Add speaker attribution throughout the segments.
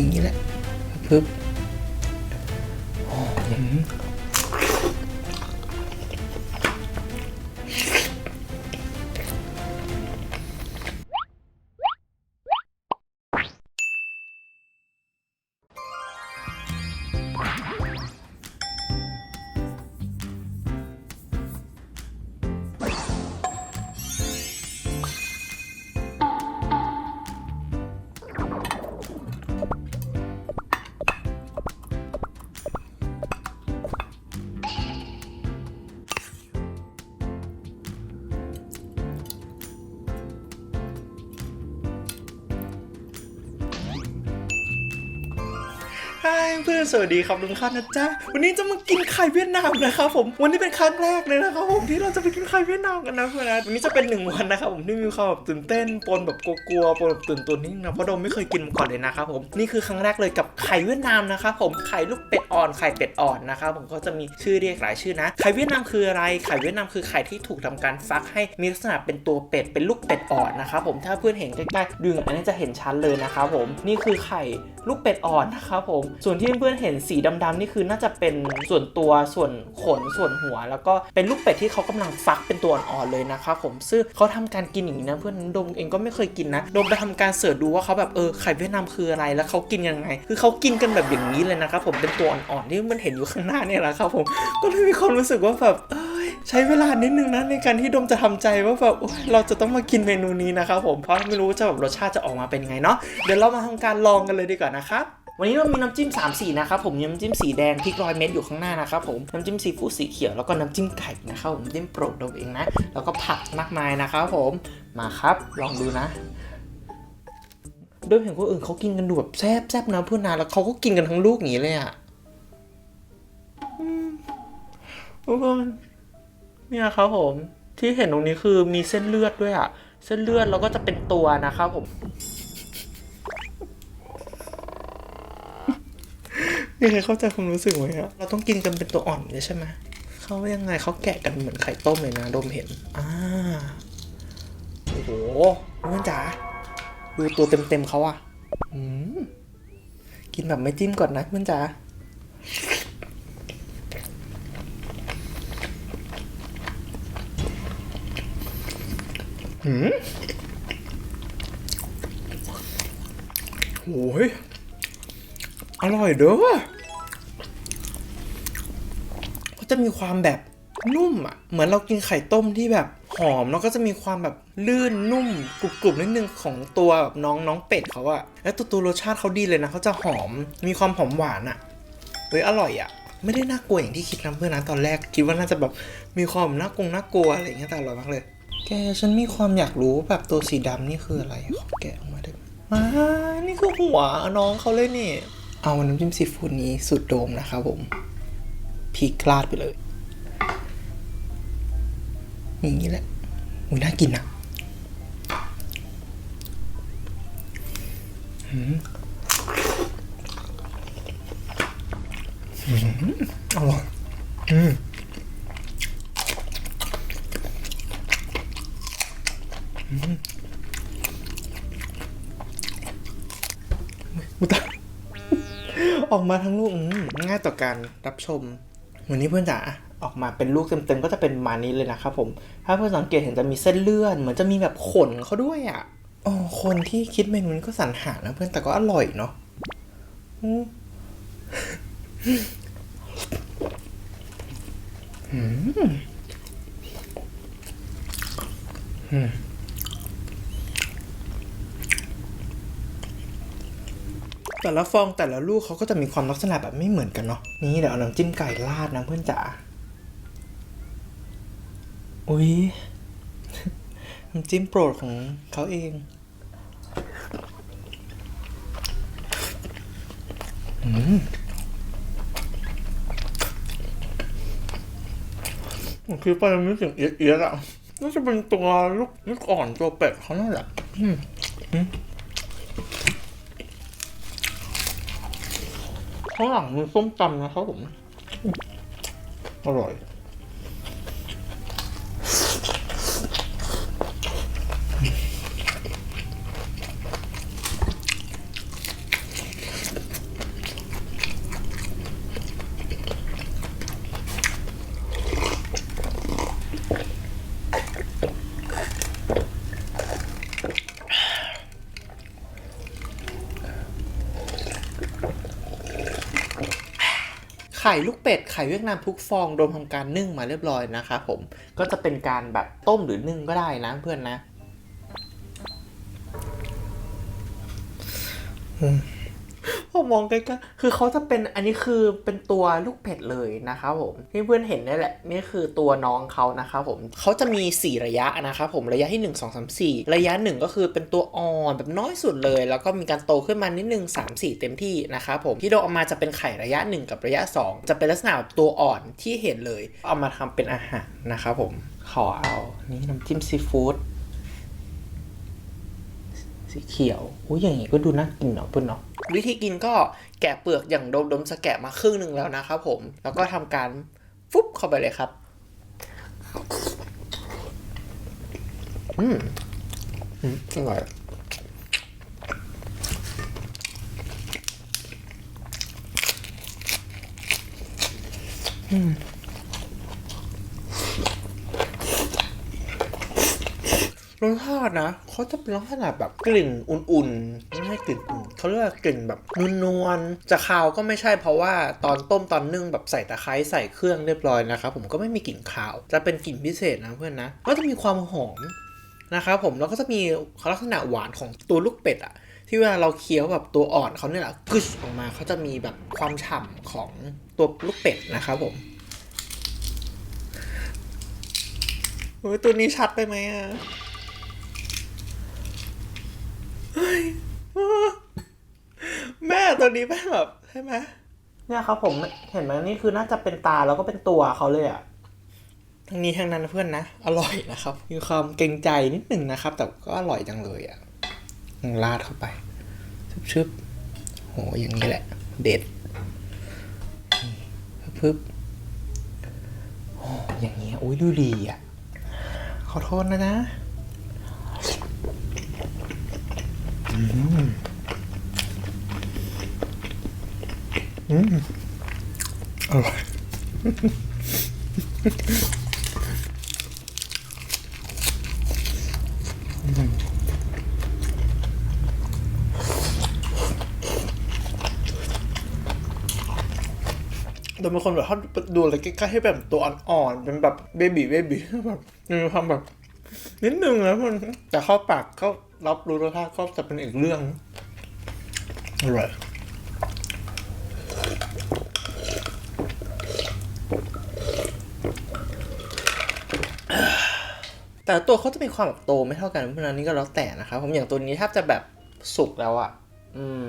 Speaker 1: อย่างนี้แหละปึ๊บ ฮายเพื่อนสวัสดีครับลุงข้านะจ๊ะวันนี้จะมากินไข่เวียดนามนะครับผมวันนี้เป็นครั้งแรกเลยนะครับผมที่เราจะไปกินไข่เวียดนามกันนะเพื่อนนะวันนี้จะเป็นหนึ่งวันนะครับผมที่มีความแบบตื่นเต้นปนแบบกลัวๆปนแบบตื่นตัวนิดนึงนะเพราะเราไม่เคยกินมาก่อนเลยนะครับผมนี่คือครั้งแรกเลยกับไข่เวียดนามนะครับผมไข่ลูกเป็ดอ่อนไข่เป็ดอ่อนนะครับผมก็จะมีชื่อเรียกหลายชื่อนะไข่เวียดนามคืออะไรไข่เวียดนามคือไข่ที่ถูกทำการฟักให้มีลักษณะเป็นตัวเป็ดเป็นลูกเป็ดอ่อนนะครับผมถ้าเพื่อนเห็นใกล้ๆดึงอันนี้จะเห็นชัดเลยนะครับผมนี่คือไข่ ลูกเป็ดอ่อนนะครับผม ส่วนที่เพื่อนๆเห็นสีดำๆนี่คือน่าจะเป็นส่วนตัวส่วนขนส่วนหัว แล้วก็เป็นลูกเป็ดที่เขากำลังฟักเป็นตัวอ่อนๆเลยนะครับผมซึ่งเขาทำการกินอย่างนี้นะเพื่อนโดมเองก็ไม่เคยกินนะโดมไปทำการเสิร์ชดูว่าเขาแบบเออไข่เวียดนามคืออะไรแล้วเขากินยังไง คือเขากินกันแบบอย่างนี้เลยนะครับผมเป็นตัวอ่อนๆที่มันเห็นอยู่ข้างหน้าเนี่ยแหละครับผมก็เลยมีความรู้สึกว่าแบบเอ้ย ใช้เวลานิดนึงนะในการที่ดมจะทำใจว่าแบบเราจะต้องมากินเมนูนี้นะครับผมเพราะไม่รู้จะแบบรสชาติจะออกมาเป็นไงเนาะเดี๋ยวเรามาทำการลองกันเลยดีกว่านะครับวันนี้เรามีน้ำจิ้ม3สีนะครับผมน้ำจิ้มสีแดงพริกร้อยเม็ดอยู่ข้างหน้านะครับผมน้ำจิ้มซีฟู้ดสีเขียวแล้วก็น้ำจิ้มไก่นะครับผมจิ้มโปรดเราเองนะ แล้วก็ผักมากมายนะครับผมมาครับลองดูนะโดยเห็นคนอื่นเขากินกันดูแบบแซ่บแซ่บนะเพื่อนนะแล้วเขาก็กินกันทั้งลูกอย่างนี้เลยอะอืมทุกคน เนี่ยครับผมที่เห็นตรงนี้คือมีเส้นเลือดด้วยอะเส้นเลือดแล้วก็จะเป็นตัวนะครับผมมีใครเข้าใจความรู้สึกไหมอะเราต้องกินกันเป็นตัวอ่อนเลยใช่ไหมเขาว่ายังไงเขาแกะกันเหมือนไข่ต้มเลยนะดมเห็นอ่าโอ้โหเพื่อนจ๋าดูตัวเต็มๆเขาอะอืมกินแบบไม่จิ้มก่อนนะเพื่อนจ๋า หืมโอ้ยอร่อยเด้อเขาจะมีความแบบนุ่มอะ เหมือนเรากินไข่ต้มที่แบบหอมแล้วก็จะมีความแบบลื่นนุ่มกรุบๆนิดนึงของตัวแบบน้องน้องเป็ดเขาอะแล้วตัวตัวรสชาติเขาดีเลยนะเขาจะหอมมีความหอมหวานอะเฮ้ยอร่อยอะไม่ได้น่ากลัวอย่างที่คิดนะเพื่อนนะตอนแรกคิดว่าน่าจะแบบมีความน่ากลงน่ากลัวอะไรเงี้ยแต่อร่อยมากเลย แกฉันมีความอยากรู้แบบตัวสีดำนี่คืออะไรขอแกะออกมาได้ไหมอ่านี่คือหัวน้องเขาเลยนี่ เอาน้ำจิ้มซีฟู้ดนี้สุดโดมนะครับผมพริกราดไปเลยอย่างนี้แหละอุ้ยน่ากินนะอืมอืมอร่อยอืม อุตาออกมาทั้งลูกง่ายต่อการรับชม วันนี้เพื่อนจ๋าออกมาเป็นลูกเต็มๆก็จะเป็นมานี้เลยนะครับผม ถ้าเพื่อนสังเกตเห็นจะมีเส้นเลือดเหมือนจะมีแบบขนเขาด้วยอะอ๋อคนที่คิดเมนูนี้ก็สรรหานะเพื่อนแต่ก็อร่อยเนาะอืมอืมอืม แต่ละฟองแต่ละลูกเขาก็จะมีความลักษณะแบบไม่เหมือนกันเนาะนี่เดี๋ยวเอาน้ำจิ้มไก่ราดนะเพื่อนจ๋าอุ้ยน้ำจิ้มโปรดของเขาเองอืมคือไปมันไม่ถึงเอียดๆอะน่าจะเป็นตัวลูกลูกอ่อนตัวเป็ดเขานั่นแหละอืมอืม ข้างหลังมีส้มตำนะครับผม อร่อย ไข่ลูกเป็ดไข่เวียดนามทุกฟองโดนทำการนึ่งมาเรียบร้อยนะครับผมก็จะเป็นการแบบต้มหรือนึ่งก็ได้นะเพื่อนนะพอม มองใกล้ๆคือเขาจะเป็นอันนี้คือเป็นตัวลูกเป็ดเลยนะครับผมที่เพื่อนเห็นนี่แหละนี่คือตัวน้องเขานะครับผมเขาจะมี 4 ระยะนะครับผมระยะที่ 1 2 3 4 ระยะ 1 ก็คือเป็นตัวอ่อนแบบน้อยสุดเลย แล้วก็มีการโตขึ้นมานิดนึง3 4 เต็มที่นะครับผมที่เราเอามาจะเป็นไข่ระยะ 1 กับระยะ 2 จะเป็นลักษณะตัวอ่อนที่เห็นเลย เอามาทำเป็นอาหารนะครับผมขอเอานี่น้ำจิ้มซีฟู้ดสีเขียวอุ้ยอย่างงี้ก็ดูน่ากินเนาะเพื่อนเนาะ วิธีกินก็แกะเปลือกอย่างโดมดมสแกะมาครึ่งหนึ่งแล้วนะครับผม แล้วก็ทำการฟุบเข้าไปเลยครับ อืมอืมอร่อย รสชาตินะเขาจะเป็นลักษณะแบบกลิ่นอุ่นๆไม่ใช่กลิ่นอุ่นเขาเรียกว่ากลิ่นแบบนวลๆจะคาวก็ไม่ใช่เพราะว่าตอนต้มตอนนึ่งแบบใส่ตะไคร้ใส่เครื่องเรียบร้อยนะครับผมก็ไม่มีกลิ่นคาว จะเป็นกลิ่นพิเศษนะเพื่อนนะก็จะมีความหอมนะครับผมแล้วก็จะมีลักษณะหวานของตัวลูกเป็ดอะที่เวลาเราเคี้ยวแบบตัวอ่อนเขาเนี่ยแหละกึชออกมาเขาจะมีแบบความฉ่ำของตัวลูกเป็ดนะครับผมโอ้ยตัวนี้ชัดไปไหมอะ แม่ตัวนี้แม่แบบใช่ไหมเนี่ยครับผมเห็นไหมนี่คือน่าจะเป็นตาแล้วก็เป็นตัวเขาเลยอะทั้งนี้ทั้งนั้นเพื่อนนะอร่อยนะครับมีความเกรงใจนิดหนึ่งนะครับ แต่ก็อร่อยจังเลยอะลาดเข้าไปชึบๆโหอย่างนี้แหละ เด็ดปึ๊บโอ้อย่างเงี้ยอุ้ยดูดีอะขอโทษนะนะ อืมอร่อยแต่บางคนแบบเขาดูอะไรใกล้ๆให้แบบตัวอ่อนๆเป็นแบบเบบี้เบบี้แบบมีความแบบนิดนึงแล้วมันแต่เข้าปากก็ รับรู้รสชาติก็จะเป็นอีกเรื่องอร่อยแต่ตัวเขาจะมีความแบบโตไม่เท่ากันเพราะนั้นนี่ก็แล้วแต่นะครับผมอย่างตัวนี้แทบจะแบบสุกแล้วอะ่ะ อืม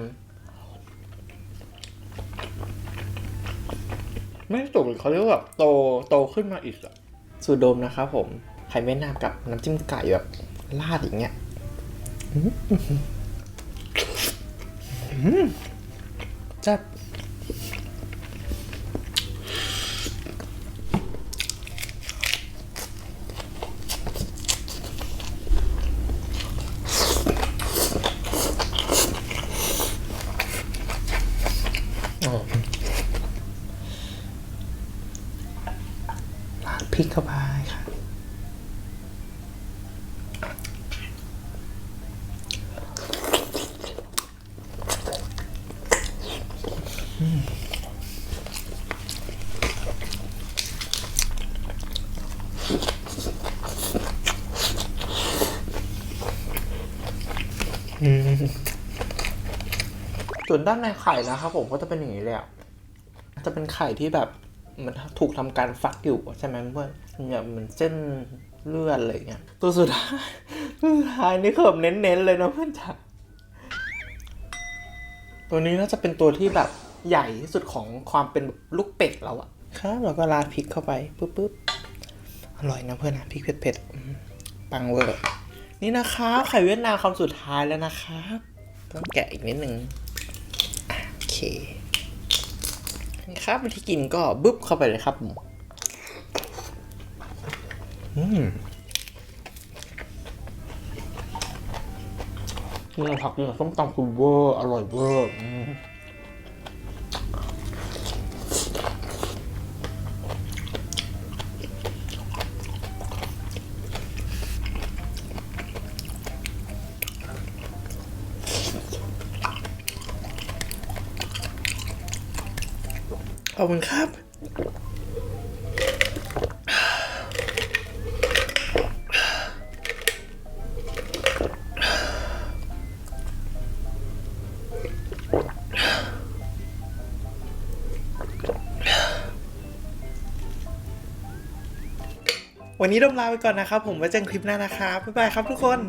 Speaker 1: ไม่สุกเขาเรียกว่าแบบโตโตขึ้นมาอีกอะสูตรโดมนะครับผมไข่แม่น้ำกับน้ำจิ้มไก่แบบราดอย่างเงี้ย จับพริกเข้าไป ส่วนด้านในไข่นะครับผมก็จะเป็นอย่างนี้เละจะเป็นไข่ที่แบบมันถูกทำการฟักอยู่ใช่ไหมเพื่อนเนี่ยเหมือนเส้นเลือดอะไรเงี้ยตัวสุดท้ายตัวสุดท้ายนี่คือแบบเน้นๆเลยนะเพื่อนจ๋าตัวนี้น่าจะเป็นตัวที่แบบ ใหญ่ที่สุดของความเป็นลูกเป็ดแล้วอะครับแล้วก็ราดพริกเข้าไปปุ๊บปุ๊บอร่อยนะเพื่อนนะพริกเผ็ดๆอืมปังเวอร์นี่นะครับไข่เวียดนามคำสุดท้ายแล้วนะครับต้องแกะอีกนิดนึงอะโอเคครับวิธีกินก็บึ๊บเข้าไปเลยครับอืมนี่ผักกินกับส้มตำคือเวอร์อร่อยเวอร์ อบคุณครับ วันนี้ดมลาไปก่อนนะครับ ผมไว้เจอกันคลิปหน้านะครับ บ๊ายบายครับทุกคน